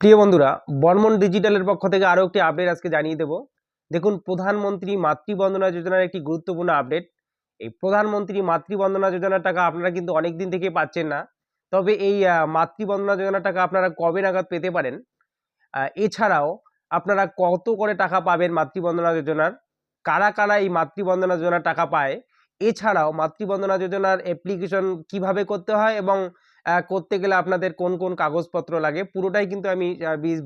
প্রিয় বন্ধুরা বর্মন ডিজিটালের পক্ষ থেকে আরও একটি আপডেট আজকে জানিয়ে দেব। দেখুন, প্রধানমন্ত্রী মাতৃবন্দনা যোজনার একটি গুরুত্বপূর্ণ আপডেট। এই প্রধানমন্ত্রী মাতৃবন্দনা যোজনার টাকা আপনারা কিন্তু অনেক দিন থেকে পাচ্ছেন না। তবে এই মাতৃবন্দনা যোজনার টাকা আপনারা কবে নাগাদ পেতে পারেন? এছাড়াও আপনারা কত করে টাকা পাবেন মাতৃবন্দনা যোজনার? কারা কারা এই মাতৃবন্দনা যোজনার টাকা পায়? এছাড়াও মাতৃবন্দনা যোজনার অ্যাপ্লিকেশন কীভাবে করতে হয় এবং করতে গেলে আপনাদের কোন কোন কাগজপত্র লাগে, পুরোটাই কিন্তু আমি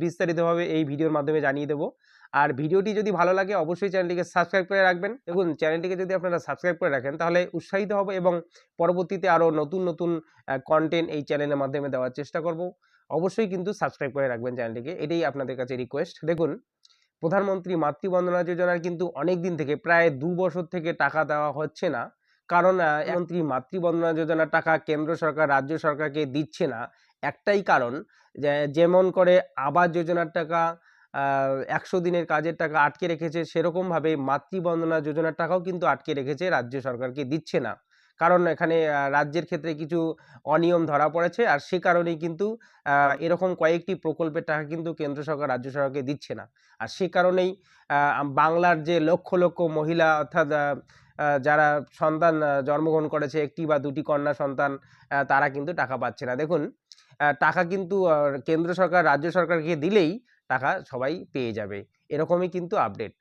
বিস্তারিতভাবে এই ভিডিওর মাধ্যমে জানিয়ে দেবো। আর ভিডিওটি যদি ভালো লাগে, অবশ্যই চ্যানেলটিকে সাবস্ক্রাইব করে রাখবেন। দেখুন, চ্যানেলটিকে যদি আপনারা সাবস্ক্রাইব করে রাখেন, তাহলে উৎসাহিত হব এবং পরবর্তীতে আরও নতুন নতুন কন্টেন্ট এই চ্যানেলের মাধ্যমে দেওয়ার চেষ্টা করব। অবশ্যই কিন্তু সাবস্ক্রাইব করে রাখবেন চ্যানেলটিকে, এটাই আপনাদের কাছে রিকোয়েস্ট দেখুন, প্রধানমন্ত্রী মাতৃবন্দনা যোজনার কিন্তু অনেক দিন থেকে, প্রায় দু বছর থেকে টাকা দেওয়া হচ্ছে না। কারণ আহ, মন্ত্রী মাতৃবন্দনা যোজনার টাকা কেন্দ্র সরকার রাজ্য সরকারকে দিচ্ছে না। একটাই কারণ যেমন করে আবাস যোজনার টাকা একশো দিনের কাজের টাকা আটকে রেখেছে সেরকমভাবে মাতৃবন্দনা যোজনার টাকাও কিন্তু আটকে রেখেছে রাজ্য সরকারকে দিচ্ছে না। কারণ এখানে রাজ্যের ক্ষেত্রে কিছু অনিয়ম ধরা পড়েছে আর সে কারণেই কিন্তু এরকম কয়েকটি প্রকল্পের টাকা কিন্তু কেন্দ্র সরকার রাজ্য সরকারকে দিচ্ছে না। আর সে কারণেই বাংলার যে লক্ষ লক্ষ মহিলা অর্থাৎ যারা সন্তান জন্মগ্রহণ করেছে, একটি বা দুটি কন্যা সন্তান তারা কিন্তু টাকা পাচ্ছে না। দেখুন টাকা কিন্তু কেন্দ্র সরকার, রাজ্য সরকারকে দিলেই টাকা সবাই পেয়ে যাবে। এরকমই কিন্তু আপডেট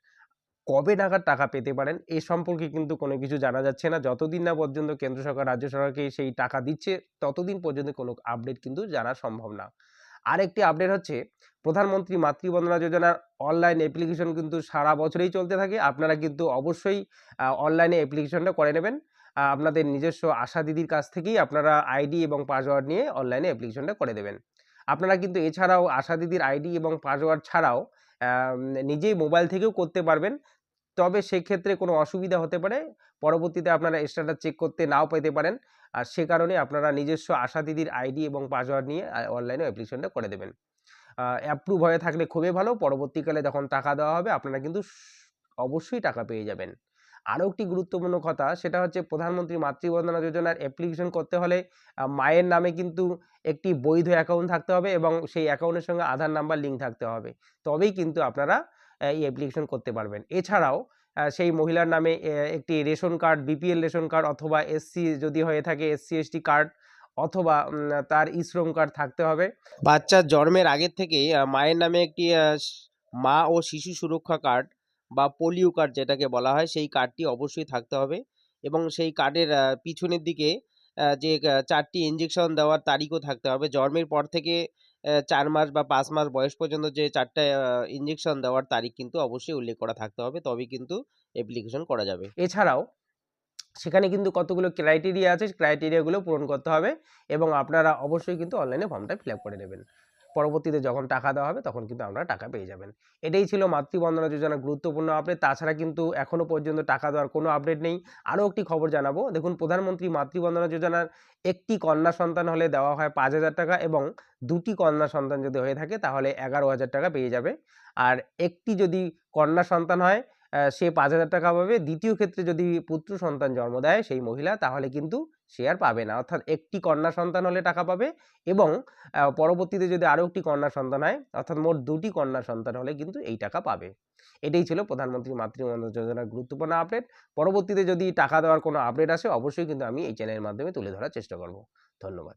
কবে নাগাদ টাকা পেতে পারেন, এ সম্পর্কে কিন্তু কোনো কিছু জানা যাচ্ছে না। যতদিন না পর্যন্ত কেন্দ্র সরকার, রাজ্য সরকারকে সেই টাকা দিচ্ছে, ততদিন পর্যন্ত কোনো আপডেট কিন্তু জানা সম্ভব না। আরেকটি আপডেট হচ্ছে, প্রধানমন্ত্রী মাতৃবন্দনা যোজনার অনলাইন অ্যাপ্লিকেশন কিন্তু সারা বছরেই চলতে থাকে। আপনারা কিন্তু অবশ্যই অনলাইনে অ্যাপ্লিকেশনটা করে নেবেন। আপনাদের নিজস্ব আশা দিদির কাছ থেকেই আপনারা আইডি এবং পাসওয়ার্ড নিয়ে অনলাইনে অ্যাপ্লিকেশনটা করে দেবেন। আপনারা কিন্তু এছাড়াও আশা দিদির আইডি এবং পাসওয়ার্ড ছাড়াও নিজেই মোবাইল থেকেও করতে পারবেন। তবে সেক্ষেত্রে কোনো অসুবিধা হতে পারে। পরবর্তীতে আপনারা স্ট্যাটাস চেক করতে নাও পেতে পারেন। আর সে কারণে আপনারা নিজস্ব আশা দিদির আইডি এবং পাসওয়ার্ড নিয়ে অনলাইনে অ্যাপ্লিকেশনটা করে দেবেন। অ্যাপ্রুভ হয়ে থাকলে খুবই ভালো। পরবর্তীকালে যখন টাকা দেওয়া হবে, আপনারা কিন্তু অবশ্যই টাকা পেয়ে যাবেন। আরও একটি গুরুত্বপূর্ণ কথা, সেটা হচ্ছে প্রধানমন্ত্রী মাতৃবন্দনা যোজনার অ্যাপ্লিকেশন করতে হলে মায়ের নামে কিন্তু একটি বৈধ অ্যাকাউন্ট থাকতে হবে এবং সেই অ্যাকাউন্টের সঙ্গে আধার নাম্বার লিঙ্ক থাকতে হবে। তবেই কিন্তু আপনারা এই অ্যাপ্লিকেশন করতে পারবেন। এছাড়াও সেই মহিলার নামে একটি ration card BPL ration card অথবা এসসি যদি হয়ে থাকে এসসি এসটি কার্ড অথবা তার ইশ্রম কার্ড থাকতে হবে। বাচ্চার জন্মের আগের আহ, মায়ের নামে একটি মা ও শিশু সুরক্ষা কার্ড বা পোলিও কার্ড যেটাকে বলা হয় সেই কার্ডটি অবশ্যই থাকতে হবে এবং সেই কার্ডের পিছনের দিকে যে চারটি ইঞ্জেকশন দেওয়ার তারিখও থাকতে হবে। জন্মের পর থেকে চার মাস বা পাঁচ মাস বয়স পর্যন্ত যে চারটা ইঞ্জেকশন দেওয়ার তারিখ কিন্তু অবশ্যই উল্লেখ করা থাকতে হবে। তবেই কিন্তু অ্যাপ্লিকেশন করা যাবে। এছাড়াও সেখানে কিন্তু কতগুলো ক্রাইটেরিয়া আছে ক্রাইটেরিয়াগুলো পূরণ করতে হবে এবং আপনারা অবশ্যই কিন্তু অনলাইনে ফর্মটা ফিল করে নেবেন। পরবর্তীতে যখন টাকা দেওয়া হবে তখন কিন্তু আপনারা টাকা পেয়ে যাবেন। এটাই ছিল মাতৃবন্দনা যোজনার গুরুত্বপূর্ণ আপডেট তাছাড়া কিন্তু এখনও পর্যন্ত টাকা দেওয়ার কোনো আপডেট নেই। আরও একটি খবর জানাব। দেখুন, প্রধানমন্ত্রী মাতৃবন্দনা যোজনার একটি কন্যা সন্তান হলে দেওয়া হয় পাঁচ হাজার টাকা এবং দুটি কন্যা সন্তান যদি হয়ে থাকে তাহলে এগারো হাজার টাকা পেয়ে যাবে। আর একটি যদি কন্যা সন্তান হয় সে পাঁচ হাজার টাকা পাবে। দ্বিতীয় ক্ষেত্রে যদি পুত্র সন্তান জন্ম দেয় সেই মহিলা, তাহলে কিন্তু সে আর পাবে না। অর্থাৎ একটি কন্যা সন্তান হলে টাকা পাবে এবং পরবর্তীতে যদি আরও একটি কন্যা সন্তান হয়, অর্থাৎ মোট দুটি কন্যা সন্তান হলে কিন্তু এই টাকা পাবে। এটাই ছিল প্রধানমন্ত্রী মাতৃবন্দনা যোজনার গুরুত্বপূর্ণ আপডেট। পরবর্তীতে যদি টাকা দেওয়ার কোনো আপডেট আসে, অবশ্যই কিন্তু আমি এই চ্যানেলের মাধ্যমে তুলে ধরার চেষ্টা করব। ধন্যবাদ।